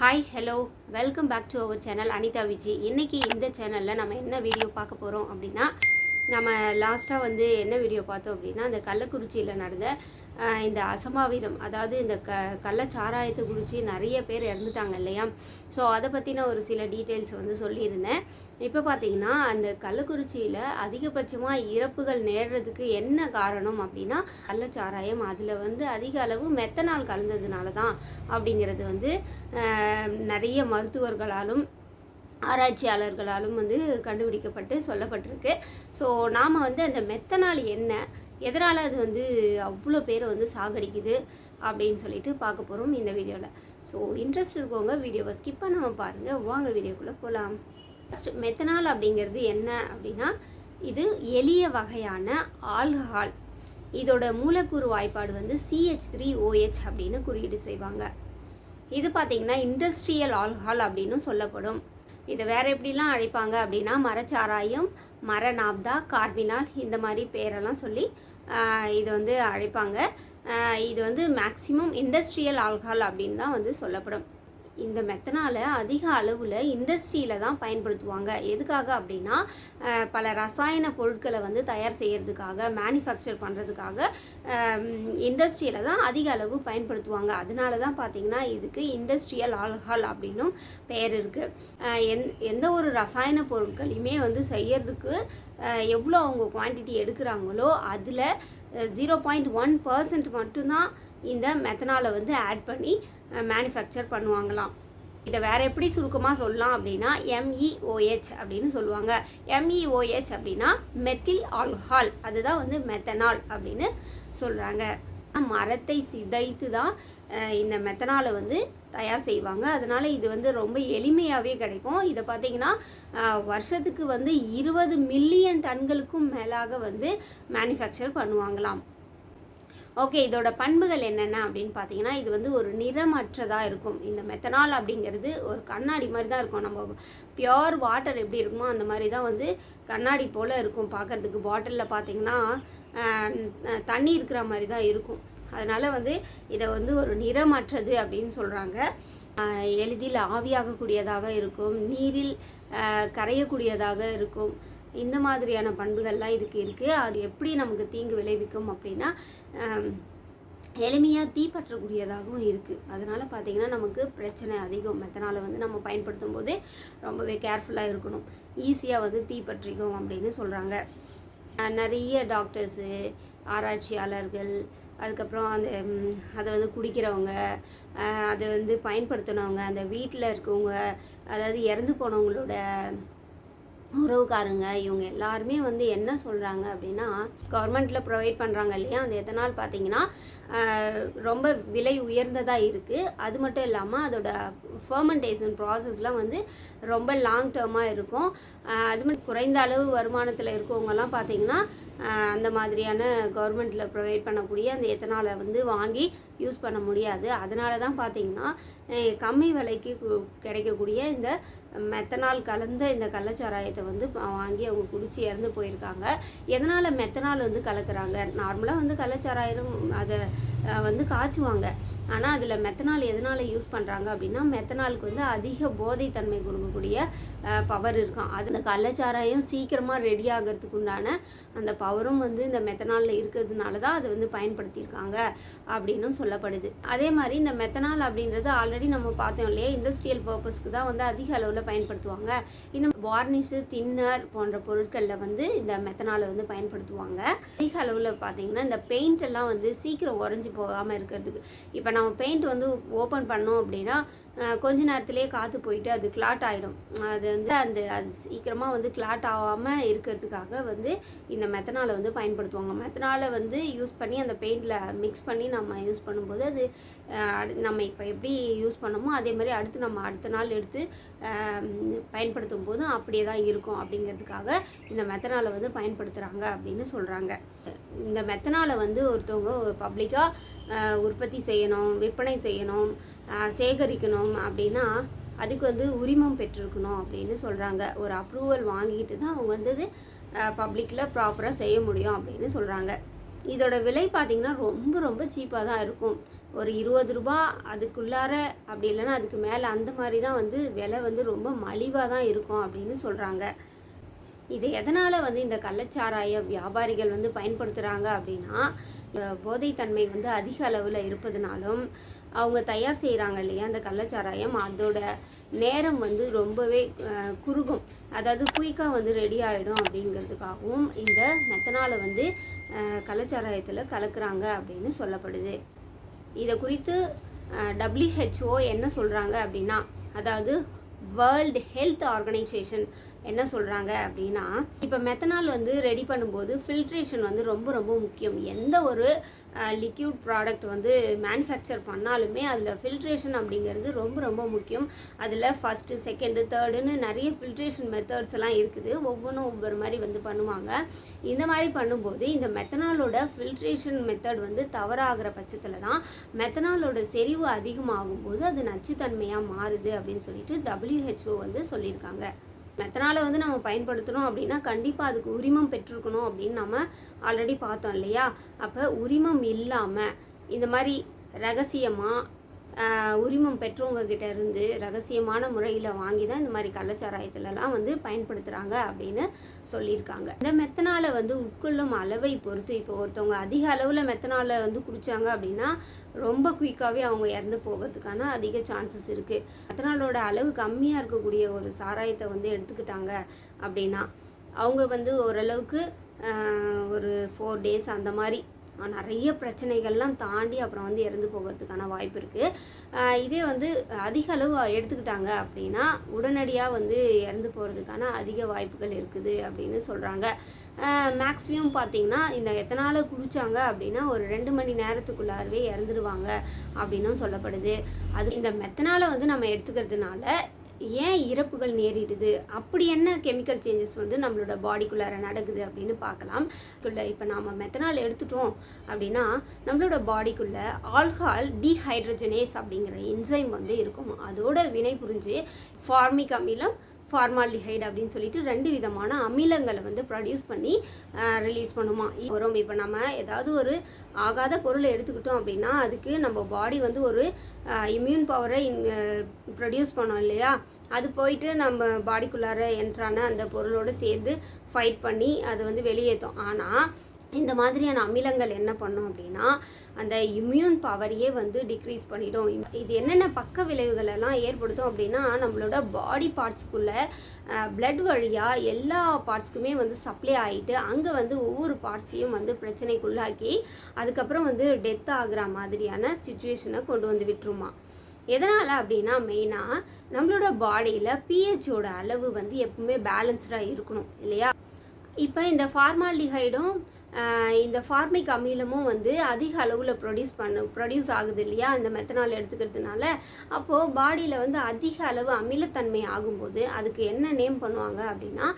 Hi hello welcome back to our channel Anitha Viji இன்றைக்கி இந்த சேனலில் நம்ம என்ன வீடியோ பார்க்க போகிறோம் அப்படின்னா நம்ம லாஸ்ட்டாக வந்து என்ன வீடியோ பார்த்தோம் அப்படின்னா அந்த கள்ளக்குறிச்சியில் நடந்த இந்த அசம்பாவிதம். அதாவது இந்த க கள்ளச்சாராயத்தை குறித்து நிறைய பேர் இறந்துட்டாங்க இல்லையா? ஸோ அதை பற்றின ஒரு சில டீட்டெயில்ஸ் வந்து சொல்லியிருந்தேன். இப்போ பார்த்தீங்கன்னா அந்த கள்ளக்குறிச்சியில் அதிகபட்சமாக இறப்புகள் நேர்றதுக்கு என்ன காரணம் அப்படின்னா கள்ளச்சாராயம் அதில் வந்து அதிக அளவு மெத்தனால் கலந்ததுனால தான் அப்படிங்கிறது வந்து நிறைய மருத்துவர்களாலும் ஆராய்ச்சியாளர்களாலும் வந்து கண்டுபிடிக்கப்பட்டு சொல்லப்பட்டிருக்கு. ஸோ நாம் வந்து அந்த மெத்தனால் என்ன? எதனால் அது வந்து அவ்வளோ பேரை வந்து சாகடிக்குது? அப்படின்னு சொல்லிட்டு பார்க்க போகிறோம் இந்த வீடியோவில் ஸோ இன்ட்ரெஸ்ட் இருக்கவங்க வீடியோவை ஸ்கிப் பண்ணாமல் பாருங்கள் வாங்க வீடியோக்குள்ளே போகலாம் ஃபஸ்ட் மெத்தனால் அப்படிங்கிறது என்ன அப்படின்னா இது எளிய வகையான ஆல்கஹால். இதோட மூலக்கூறு வாய்ப்பாடு வந்து சிஹெச் த்ரீ ஓஹெச் அப்படின்னு குறியீடு செய்வாங்க. இது பார்த்திங்கன்னா இண்டஸ்ட்ரியல் ஆல்கஹால் அப்படின்னு சொல்லப்படும். இதை வேற எப்படிலாம் அழைப்பாங்க அப்படின்னா மரச்சாராயம் மர நாப்தா கார்பினால் இந்த மாதிரி பேரெல்லாம் சொல்லி இது வந்து அழைப்பாங்க. இது வந்து மேக்சிமம் இண்டஸ்ட்ரியல் ஆல்கஹால் அப்படின்னு தான் வந்து சொல்லப்படும். இந்த மெத்தனாலை அதிக அளவில் இண்டஸ்ட்ரியில் தான் பயன்படுத்துவாங்க. எதுக்காக அப்படின்னா பல ரசாயன பொருட்களை வந்து தயார் செய்கிறதுக்காக மேனுஃபேக்சர் பண்ணுறதுக்காக இண்டஸ்ட்ரியில் தான் அதிக அளவு பயன்படுத்துவாங்க. அதனால தான் பார்த்திங்கன்னா இதுக்கு இண்டஸ்ட்ரியல் ஆல்கஹால் அப்படின்னும் பெயர் இருக்குது எந் எந்த ஒரு ரசாயன பொருட்களையுமே வந்து செய்யறதுக்கு எவ்வளோ அவங்க குவான்டிட்டி எடுக்கிறாங்களோ அதில் ஜீரோ பாயிண்ட் ஒன் பர்சன்ட் மட்டும்தான் இந்த மெத்தனாலை வந்து ஆட் பண்ணி மேனுஃபேக்சர் பண்ணுவாங்களாம். இதை வேறு எப்படி சுருக்கமாக சொல்லலாம் அப்படின்னா எம்இஓஹெச் அப்படின்னு சொல்லுவாங்க. எம்இஓஹெச் அப்படின்னா மெத்தில் ஆல்கஹால் அதுதான் வந்து மெத்தனால் அப்படின்னு சொல்கிறாங்க மரத்தை சிதைத்து தான் இந்த மெத்தனாலை வந்து தயார் செய்வாங்க. அதனால் இது வந்து ரொம்ப எளிமையாகவே கிடைக்கும். இதை பார்த்தீங்கன்னா வருஷத்துக்கு வந்து இருபது மில்லியன் டன்களுக்கும் மேலாக வந்து மேனுஃபேக்சர் பண்ணுவாங்களாம். ஓகே இதோட பண்புகள் என்னென்ன அப்படின்னு பார்த்தீங்கன்னா இது வந்து ஒரு நிறமற்றதாக இருக்கும். இந்த மெத்தனால் அப்படிங்கிறது ஒரு கண்ணாடி மாதிரி தான் இருக்கும். நம்ம பியோர் வாட்டர் எப்படி இருக்குமோ அந்த மாதிரி தான் வந்து கண்ணாடி போல் இருக்கும். பார்க்கறதுக்கு பாட்டிலில் பார்த்தீங்கன்னா தண்ணி இருக்கிற மாதிரி தான் இருக்கும். அதனால் வந்து இதை வந்து ஒரு நிறமற்றது அப்படின்னு சொல்கிறாங்க எளிதில் ஆவியாகக்கூடியதாக இருக்கும் நீரில் கரையக்கூடியதாக இருக்கும். இந்த மாதிரியான பண்புகள்லாம் இதுக்கு இருக்குது அது எப்படி நமக்கு தீங்கு விளைவிக்கும் அப்படின்னா எளிமையாக தீப்பற்றக்கூடியதாகவும் இருக்குது அதனால் பார்த்திங்கன்னா நமக்கு பிரச்சனை அதிகம். மெத்தனால் வந்து நம்ம பயன்படுத்தும் போது ரொம்பவே கேர்ஃபுல்லாக இருக்கணும். ஈஸியாக வந்து தீப்பற்றிக்கும் அப்படின்னு சொல்கிறாங்க நிறைய டாக்டர்ஸு ஆராய்ச்சியாளர்கள் அதுக்கப்புறம் அந்த அதை வந்து குடிக்கிறவங்க அதை வந்து பயன்படுத்தினவங்க அந்த வீட்டில் இருக்கவங்க அதாவது இறந்து போனவங்களோட உறவுக்காரங்க இவங்க எல்லாருமே வந்து என்ன சொல்கிறாங்க அப்படின்னா கவர்மெண்ட்டில் ப்ரொவைட் பண்ணுறாங்க இல்லையா? அந்த எத்தனால் பார்த்தீங்கன்னா ரொம்ப விலை உயர்ந்ததாக இருக்குது அது மட்டும் இல்லாமல் அதோட ஃபர்மெண்டேஷன் ப்ராசஸ்லாம் வந்து ரொம்ப லாங் டேர்மாக இருக்கும். அது மட்டும் குறைந்த அளவு வருமானத்தில் இருக்கவங்கலாம் பார்த்தீங்கன்னா அந்த மாதிரியான கவர்மெண்ட்டில் ப்ரொவைட் பண்ணக்கூடிய அந்த எத்தனாலை வந்து வாங்கி யூஸ் பண்ண முடியாது. அதனால தான் பார்த்தீங்கன்னா கம்மி விலைக்கு கிடைக்கக்கூடிய இந்த மெத்தனால் கலந்த இந்த கள்ளச்சாராயத்தை வந்து வாங்கி அவங்க குடிச்சு இறந்து போயிருக்காங்க. எதனால் மெத்தனால் வந்து கலக்குறாங்க? நார்மலாக வந்து கள்ளச்சாராயம் அதை வந்து காய்ச்சுவாங்க. ஆனால் அதில் மெத்தனால் எதனால் யூஸ் பண்ணுறாங்க அப்படின்னா மெத்தனாலுக்கு வந்து அதிக போதைத்தன்மை கொடுக்கக்கூடிய பவர் இருக்கும். அது அந்த கள்ளச்சாராயம் சீக்கிரமாக ரெடி ஆகிறதுக்கு உண்டான அந்த பவரும் வந்து இந்த மெத்தனாலில் இருக்கிறதுனால தான் அதை வந்து பயன்படுத்தியிருக்காங்க அப்படின்னும் சொல்லப்படுது. அதே மாதிரி இந்த மெத்தனால் அப்படின்றது ஆல்ரெடி நம்ம பார்த்தோம் இல்லையா? இண்டஸ்ட்ரியல் பர்பஸ்க்கு தான் வந்து அதிக அளவில் பயன்படுத்துவாங்க. இந்த வார்னிஷு தின்னர் போன்ற பொருட்களில் வந்து இந்த மெத்தனாலை வந்து பயன்படுத்துவாங்க. அதிக அளவில் பார்த்தீங்கன்னா இந்த பெயிண்ட் எல்லாம் வந்து சீக்கிரம் உறைஞ்சி போகாமல் இருக்கிறதுக்கு. இப்போ நம்ம பெயிண்ட் வந்து ஓப்பன் பண்ணோம் அப்படின்னா கொஞ்ச நேரத்திலேயே காற்று போயிட்டு அது கிளாட் ஆகிடும் அது வந்து அந்த அது சீக்கிரமாக வந்து கிளாட் ஆகாமல் இருக்கிறதுக்காக வந்து இந்த மெத்தனாலை வந்து பயன்படுத்துவாங்க. மெத்தனாலை வந்து யூஸ் பண்ணி அந்த பெயிண்டில் மிக்ஸ் பண்ணி நம்ம யூஸ் பண்ணும்போது அது அடு- நம்ம இப்போ எப்படி யூஸ் பண்ணோமோ அதே மாதிரி அடுத்து நம்ம அடுத்த நாள் எடுத்து பயன்படுத்தும் போதும் அப்படியே தான் இருக்கும் அப்படிங்கிறதுக்காக இந்த மெத்தனாலை வந்து பயன்படுத்துகிறாங்க அப்படின்னு சொல்கிறாங்க இந்த மெத்தனாலை வந்து ஒருத்தவங்க பப்ளிக்காக உற்பத்தி செய்யணும் விற்பனை செய்யணும் சேகரிக்கணும் அப்படின்னா அதுக்கு வந்து உரிமம் பெற்றிருக்கணும் அப்படின்னு சொல்கிறாங்க ஒரு அப்ரூவல் வாங்கிட்டு தான் அவங்க வந்து பப்ளிக்கில் ப்ராப்பராக செய்ய முடியும் அப்படின்னு சொல்கிறாங்க இதோட விலை பார்த்திங்கன்னா ரொம்ப ரொம்ப சீப்பாக தான் இருக்கும். ஒரு இருபது ரூபா அதுக்குள்ளார அப்படி இல்லைன்னா அதுக்கு மேலே அந்த மாதிரி தான் வந்து விலை வந்து ரொம்ப மலிவாக தான் இருக்கும் அப்படின்னு சொல்கிறாங்க இது எதனால் வந்து இந்த கள்ளச்சாராய வியாபாரிகள் வந்து பயன்படுத்துகிறாங்க அப்படின்னா போதைத்தன்மை வந்து அதிக அளவில் இருப்பதுனாலும் அவங்க தயார் செய்கிறாங்க இல்லையா அந்த கள்ளச்சாராயம்? அதோட நேரம் வந்து ரொம்பவே குறுகும். அதாவது குயிக்காக வந்து ரெடி ஆகிடும் அப்படிங்கிறதுக்காகவும் இந்த மெத்தனாலை வந்து கள்ளச்சாராயத்தில் கலக்கிறாங்க அப்படின்னு சொல்லப்படுது. இதை குறித்து டபிள்யூஹெச்ஓ என்ன சொல்கிறாங்க அப்படின்னா அதாவது வேர்ல்டு ஹெல்த் ஆர்கனைசேஷன் என்ன சொல்கிறாங்க அப்படின்னா இப்போ மெத்தனால் வந்து ரெடி பண்ணும்போது ஃபில்ட்ரேஷன் வந்து ரொம்ப ரொம்ப முக்கியம். எந்த ஒரு லிக்யூட் ப்ராடக்ட் வந்து மேனுஃபேக்சர் பண்ணாலுமே அதில் ஃபில்ட்ரேஷன் அப்படிங்கிறது ரொம்ப ரொம்ப முக்கியம். அதில் ஃபஸ்ட்டு செகண்டு தேர்டுன்னு நிறைய ஃபில்ட்ரேஷன் மெத்தட்ஸ் எல்லாம் இருக்குது. ஒவ்வொன்றும் ஒவ்வொரு மாதிரி வந்து பண்ணுவாங்க. இந்த மாதிரி பண்ணும்போது இந்த மெத்தனாலோட ஃபில்ட்ரேஷன் மெத்தட் வந்து தவறாகிற பட்சத்தில் தான் மெத்தனாலோட செறிவு அதிகமாகும் போது அது நச்சுத்தன்மையாக மாறுது அப்படின்னு சொல்லிட்டு டபிள்யூஹெச்ஓ வந்து சொல்லியிருக்காங்க. மெத்தனாலை வந்து நம்ம பயன்படுத்துகிறோம் அப்படின்னா கண்டிப்பாக அதுக்கு உரிமம் பெற்றிருக்கணும் அப்படின்னு நம்ம ஆல்ரெடி பார்த்தோம் இல்லையா? அப்போ உரிமம் இல்லாமல் இந்த மாதிரி ரகசியமாக உரிமம் பெற்றவங்ககிட்ட இருந்து ரகசியமான முறையில் வாங்கி தான் இந்த மாதிரி கள்ளச்சாராயத்துலலாம் வந்து பயன்படுத்துகிறாங்க அப்படின்னு சொல்லியிருக்காங்க. இந்த மெத்தனாலை வந்து உட்கொள்ளும் அளவை பொறுத்து இப்போ ஒருத்தவங்க அதிக அளவில் மெத்தனாலை வந்து குடித்தாங்க அப்படின்னா ரொம்ப குயிக்காகவே அவங்க இறந்து போகிறதுக்கான அதிக சான்சஸ் இருக்குது மெத்தனாலோட அளவு கம்மியாக இருக்கக்கூடிய ஒரு சாராயத்தை வந்து எடுத்துக்கிட்டாங்க அப்படின்னா அவங்க வந்து ஓரளவுக்கு ஒரு ஃபோர் டேஸ் அந்த மாதிரி நிறைய பிரச்சனைகள்லாம் தாண்டி அப்புறம் வந்து இறந்து போகிறதுக்கான வாய்ப்பு இருக்குது இதே வந்து அதிக அளவு எடுத்துக்கிட்டாங்க அப்படின்னா உடனடியாக வந்து இறந்து போகிறதுக்கான அதிக வாய்ப்புகள் இருக்குது அப்படின்னு சொல்கிறாங்க மேக்ஸிமம் பார்த்தீங்கன்னா இந்த எத்தனால குடித்தாங்க அப்படின்னா ஒரு ரெண்டு மணி நேரத்துக்குள்ளாரவே இறந்துடுவாங்க அப்படின்னும் சொல்லப்படுது. அது இந்த மெத்தனாலை வந்து நம்ம எடுத்துக்கிறதுனால ஏன் இறப்புகள் நேரிடுது? அப்படி என்ன கெமிக்கல் சேஞ்சஸ் வந்து நம்மளோட பாடிக்குள்ளார நடக்குது அப்படின்னு பார்க்கலாம். இப்போ நாம் மெத்தனால் எடுத்துட்டோம் அப்படின்னா நம்மளோட பாடிக்குள்ள ஆல்கால் டீஹைட்ரஜனேஸ் அப்படிங்கிற என்சைம் வந்து இருக்கும். அதோட வினை புரிஞ்சு ஃபார்மிக் அமிலம் ஃபார்மாலிஹைட் அப்படின்னு சொல்லிட்டு ரெண்டு விதமான அமிலங்களை வந்து ப்ரொடியூஸ் பண்ணி ரிலீஸ் பண்ணுமா. வரும். இப்போ நம்ம ஏதாவது ஒரு ஆகாத பொருளை எடுத்துக்கிட்டோம் அப்படின்னா அதுக்கு நம்ம பாடி வந்து ஒரு இம்யூன் பவரை ப்ரொடியூஸ் பண்ணோம் இல்லையா? அது போயிட்டு நம்ம பாடிக்குள்ளார என்ட்ரான அந்த பொருளோடு சேர்ந்து ஃபைட் பண்ணி அது வந்து வெளியேற்றும். ஆனால் இந்த மாதிரியான அமிலங்கள் என்ன பண்ணும் அப்படின்னா அந்த இம்யூன் பவரையே வந்து டிக்ரீஸ் பண்ணிடும். இது என்னென்ன பக்க விளைவுகள் எல்லாம் ஏற்படுத்தும் அப்படின்னா நம்மளோட பாடி பார்ட்ஸ்க்குள்ளே பிளட் வழியாக எல்லா பார்ட்ஸ்க்குமே வந்து சப்ளை ஆகிட்டு அங்கே வந்து ஒவ்வொரு பார்ட்ஸையும் வந்து பிரச்சனைக்குள்ளாக்கி அதுக்கப்புறம் வந்து டெத் ஆகிற மாதிரியான சுச்சுவேஷனை கொண்டு வந்து விட்டுருமா. எதனால் அப்படின்னா மெயினாக நம்மளோட பாடியில் பிஹெச்சோட அளவு வந்து எப்பவுமே பேலன்ஸ்டாக இருக்கணும் இல்லையா? இப்போ இந்த ஃபார்மாலிஹைடும் இந்த ஃபார்மிக் அமிலமும் வந்து அதிக அளவில் ப்ரொடியூஸ் பண்ண ப்ரொடியூஸ் ஆகுது இல்லையா? இந்த மெத்தனால் எடுத்துக்கிறதுனால. அப்போது பாடியில் வந்து அதிக அளவு அமிலத்தன்மை ஆகும்போது அதுக்கு என்ன நேம் பண்ணுவாங்க அப்படின்னா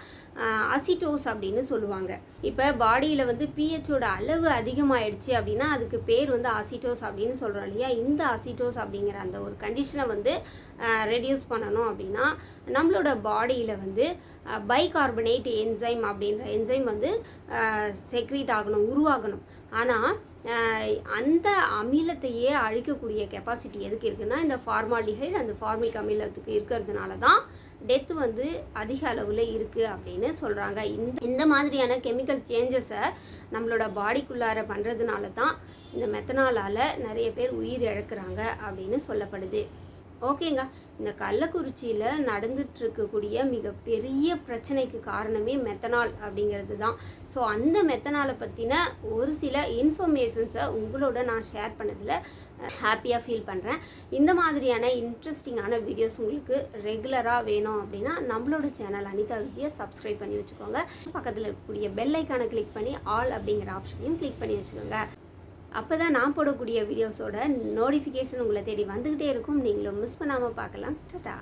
அசிட்டோஸ் அப்படின்னு சொல்லுவாங்க. இப்போ பாடியில் வந்து பிஹெச்சோட அளவு அதிகமாகிடுச்சு அப்படின்னா அதுக்கு பேர் வந்து அசிட்டோஸ் அப்படின்னு சொல்கிறோம் இல்லையா? இந்த அசிட்டோஸ் அப்படிங்கிற அந்த ஒரு கண்டிஷனை வந்து ரெடியூஸ் பண்ணணும் அப்படின்னா நம்மளோட பாடியில் வந்து பைகார்பனேட் என்சைம் அப்படின்ற என்சைம் வந்து செக்ரீட் ஆகணும் உருவாகணும். ஆனால் அந்த அமிலத்தையே அழிக்கக்கூடிய கெப்பாசிட்டி எதுக்கு இருக்குன்னா இந்த ஃபார்மாலிஹைட் அந்த ஃபார்மிக் அமிலத்துக்கு இருக்கிறதுனால தான் டெத் வந்து அதிக அளவில் இருக்குது அப்படின்னு சொல்கிறாங்க இந்த இந்த மாதிரியான கெமிக்கல் சேஞ்சஸை நம்மளோட பாடிக்குள்ளார பண்ணுறதுனால தான் இந்த மெத்தனாலால் நிறைய பேர் உயிர் இழக்கிறாங்க அப்படின்னு சொல்லப்படுது. ஓகேங்க. இந்த கள்ளக்குறிச்சியில் நடந்துட்டு இருக்கக்கூடிய மிகப்பெரிய பிரச்சனைக்கு காரணமே மெத்தனால் அப்படிங்கிறது தான். ஸோ அந்த மெத்தனாலை பற்றின ஒரு சில இன்ஃபர்மேஷன்ஸை உங்களோட நான் ஷேர் பண்ணதில் ஹாப்பியாக ஃபீல் பண்ணுறேன் இந்த மாதிரியான இன்ட்ரெஸ்டிங்கான வீடியோஸ் உங்களுக்கு ரெகுலராக வேணும் அப்படின்னா நம்மளோட சேனல் அனிதா விஜயை சப்ஸ்கிரைப் பண்ணி வச்சுக்கோங்க. பக்கத்தில் இருக்கக்கூடிய பெல் ஐக்கானை கிளிக் பண்ணி ஆல் அப்படிங்கிற ஆப்ஷனையும் கிளிக் பண்ணி வச்சுக்கோங்க. அப்போ தான் நான் போடக்கூடிய வீடியோஸோட நோட்டிஃபிகேஷன் உங்களை தேடி வந்துக்கிட்டே இருக்கும். நீங்களும் மிஸ் பண்ணாமல் பார்க்கலாம். டட்டா